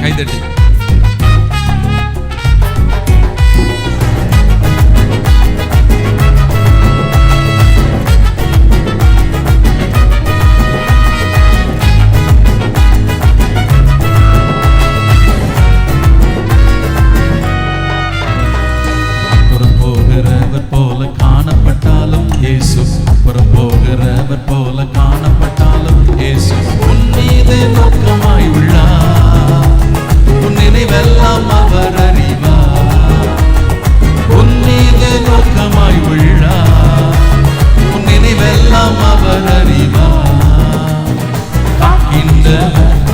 கைதட்டி. போல காணப்பட்டாலும் இயேசு. அப்புறம் போகிறவர் போல காணப்பட்டாலும் இயேசு. உன் மீது நோக்கமாய் உள்ளார். நினைவெல்லாம் அவர் அறிவார். உன் மீது நோக்கமாய் உள்ளார். உன் நினைவெல்லாம் அவர் அறிவார். காக்கின்றவர்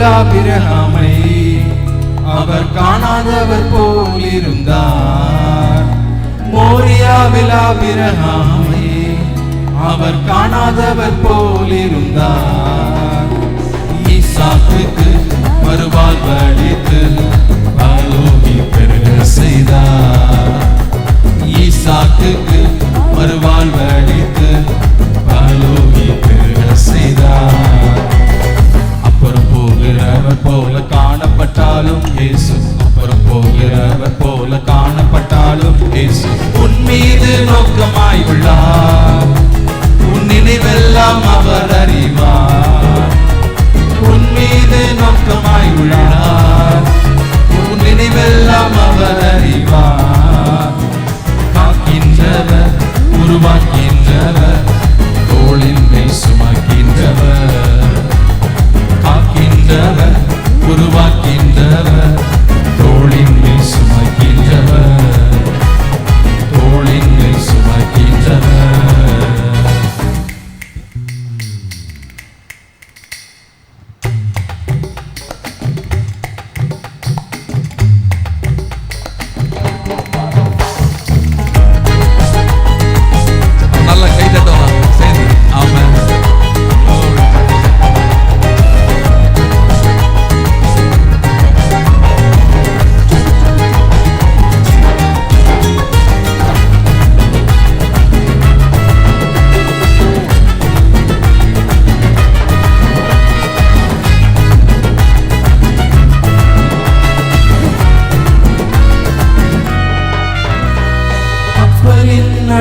மோரியாவில் ஆபிரகாமை அவர் காணாதவர் போல் இருந்தார். மோரியாவில் ஆபிரகாமை அவர் காணாதவர் போல் இருந்தார். ஈசாக்குக்கு மறுவாழ் நோக்கமாய் உள்ளார் உன் நினைவெல்லாம் அவர் அறிவார். உன் மீது நோக்கமாய் உள்ளார்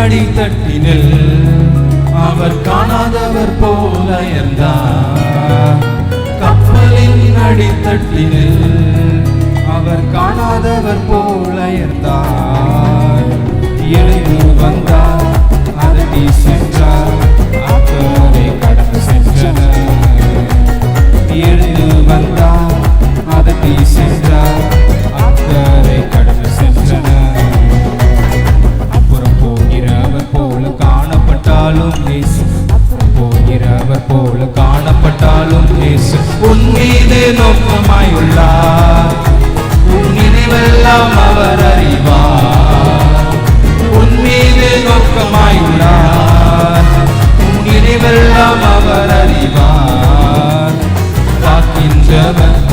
கப்பலின் அடித்தட்டினில் நோக்கமாயுள்ளார் நோக்கமாய் உன் நினைவெல்லாம் அவர் அறிவார். உன் மீது நோக்கமாய் உன் நினைவெல்லாம் அவர் அறிவார். காக்கின்றவர்